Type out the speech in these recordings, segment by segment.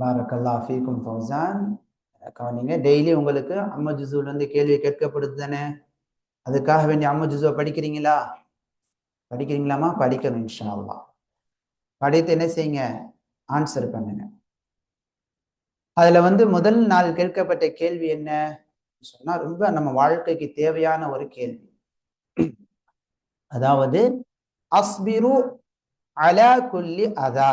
பாரக்கல்லா ஃபீக்கும் ஃபௌசான். கவனிங்க டெய்லி உங்களுக்கு அம்ம ஜுசூலேருந்து கேள்வி கேட்கப்படுது தானே? அதுக்காக வேண்டிய அம்ம ஜுசுவை படிக்கிறீங்களா? படிக்கிறீங்களாமா படிக்கணும் இன்ஷா படித்து என்ன செய்யுங்க? ஆன்சர் பண்ணுங்க. அதில் வந்து முதல் நாள் கேட்கப்பட்ட கேள்வி என்ன? சொன்னால் ரொம்ப நம்ம வாழ்க்கைக்கு தேவையான ஒரு கேள்வி. அதாவது அஸ்பிரு அலா குல்லி அதா.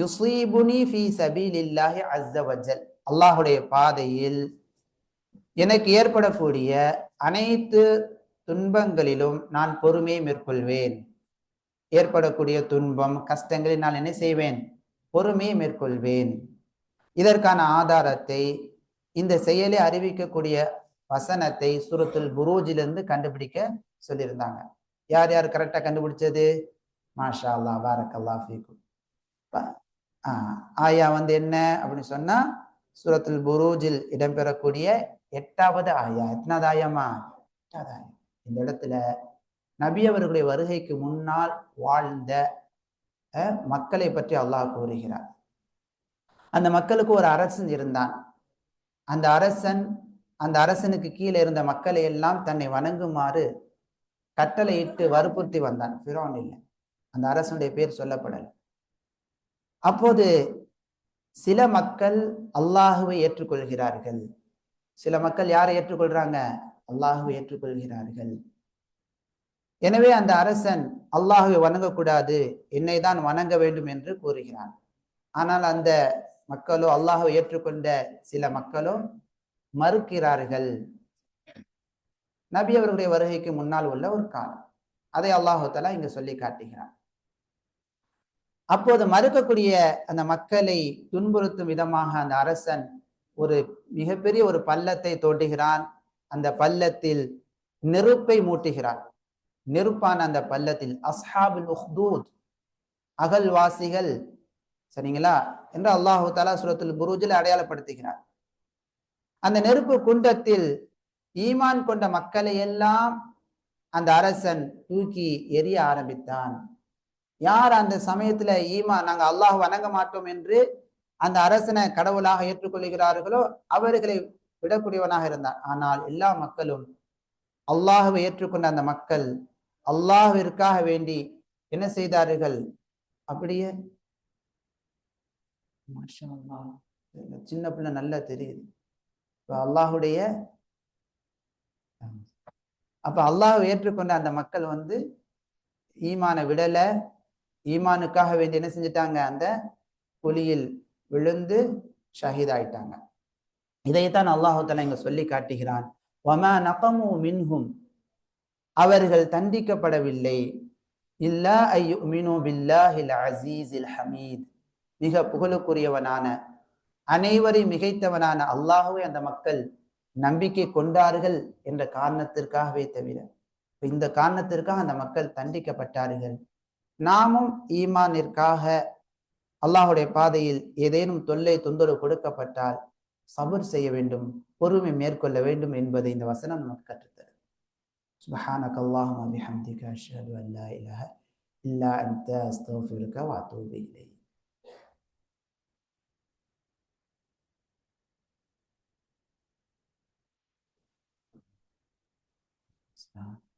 யுசீபுனி ஃபி சபீலில்லாஹி அஸ்ஸ வஜல். அல்லாஹுடைய பாதையில் எனக்கு ஏற்படக்கூடிய அனைத்து துன்பங்களிலும் நான் பொறுமையை மேற்கொள்வேன். ஏற்படக்கூடிய துன்பம் கஷ்டங்களில் நான் என்ன செய்வேன்? பொறுமையை மேற்கொள்வேன். இதற்கான ஆதாரத்தை இந்த செயலை அறிவிக்கக்கூடிய வசனத்தை சுரத்துல் புரூஜிலிருந்து கண்டுபிடிக்க சொல்லியிருந்தாங்க. யார் யார் கரெக்டாக கண்டுபிடிச்சது? மாஷா அல்லா பாரக்கல்லா ஃபீக்கும். ஆயா வந்து என்ன அப்படின்னு சொன்னா சூரத்துல் புரூஜில் இடம்பெறக்கூடிய எட்டாவது ஆயா. எத்தனாவது ஆயாமா எட்டாவது ஆயா. இந்த இடத்துல நபி அவர்களுடைய வருகைக்கு முன்னால் வாழ்ந்த மக்களை பற்றி அல்லாஹ் கூறுகிறார். அந்த மக்களுக்கு ஒரு அரசன் இருந்தான். அந்த அரசன் அந்த அரசனுக்கு கீழே இருந்த மக்களை எல்லாம் தன்னை வணங்குமாறு கட்டளையிட்டு வற்புறுத்தி வந்தான். பிறோன் இல்லை அந்த அரசனுடைய பேர் சொல்லப்படலை. அப்போது சில மக்கள் அல்லாஹுவை ஏற்றுக்கொள்கிறார்கள். சில மக்கள் யாரை ஏற்றுக்கொள்றாங்க? அல்லாஹுவை ஏற்றுக்கொள்கிறார்கள். எனவே அந்த அரசன் அல்லாஹுவை வணங்கக்கூடாது என்னை தான் வணங்க வேண்டும் என்று கூறுகிறான். ஆனால் அந்த மக்களோ அல்லாஹுவை ஏற்றுக்கொண்ட சில மக்களோ மறுக்கிறார்கள். நபி அவர்களுடைய வருகைக்கு முன்னால் உள்ள ஒரு காலம். அதை அல்லாஹு தலா இங்கு சொல்லி காட்டுகிறான். அப்போது மறுக்கக்கூடிய அந்த மக்களை துன்புறுத்தும் விதமாக அந்த அரசன் ஒரு மிகப்பெரிய ஒரு பள்ளத்தை தோண்டுகிறான். அந்த பள்ளத்தில் நெருப்பை மூட்டுகிறான். நெருப்பான அந்த பள்ளத்தில் அஸ்ஹாபுல் உஹ்தூத் அகல்வாசிகள் சரிங்களா? என்று அல்லாஹு தாலா சுரத்துல் புரூஜில் அடையாளப்படுத்துகிறார். அந்த நெருப்பு குண்டத்தில் ஈமான் கொண்ட மக்களை எல்லாம் அந்த அரசன் தூக்கி எரிய ஆரம்பித்தான். யார் அந்த சமயத்துல ஈமா நாங்க அல்லாஹ் வணங்க மாட்டோம் என்று அந்த அரசனை கடவுளாக ஏற்றுக்கொள்கிறார்களோ அவர்களை விடக்கூடியவனாக இருந்தார் ஆனால் எல்லா மக்களும் அல்லாஹுவை ஏற்றுக்கொண்ட அந்த மக்கள் அல்லாஹிற்காக வேண்டி என்ன செய்தார்கள்? அப்படியே சின்ன பிள்ளை நல்லா தெரியுது. இப்ப அல்லாஹுடைய அப்ப அல்லாஹ் ஏற்றுக்கொண்ட அந்த மக்கள் வந்து ஈமான விடலை ஈமானுக்காக வேண்டி என்ன செஞ்சிட்டாங்க? அந்த குழியில் விழுந்து ஷஹீதாயிட்டாங்க. இதைத்தான் அல்லாஹால இங்க சொல்லி காட்டுகிறான். வமா நகமு மின்ஹும். அவர்கள் தண்டிக்கப்படவில்லை. இல்லா ஐயுமினு பில்லாஹில் அசீஸில் ஹமீத். மிக புகழுக்குரியவனான அனைவரையும் மிகைத்தவனான அல்லாஹுவை அந்த மக்கள் நம்பிக்கை கொண்டார்கள் என்ற காரணத்திற்காகவே தவிர இந்த காரணத்திற்காக அந்த மக்கள் தண்டிக்கப்பட்டார்கள். நாமும் ஈமானிற்காக அல்லாஹுடைய பாதையில் ஏதேனும் தொல்லை தொந்தரவு கொடுக்கப்பட்டால் சபர் செய்ய வேண்டும் பொறுமை மேற்கொள்ள வேண்டும் என்பதை இந்த வசனம் நமக்கு கற்றுத்தரும் سبحانك اللهم وبحمدك أشهد أن لا إله إلا أنت أستغفرك وأتوب إليك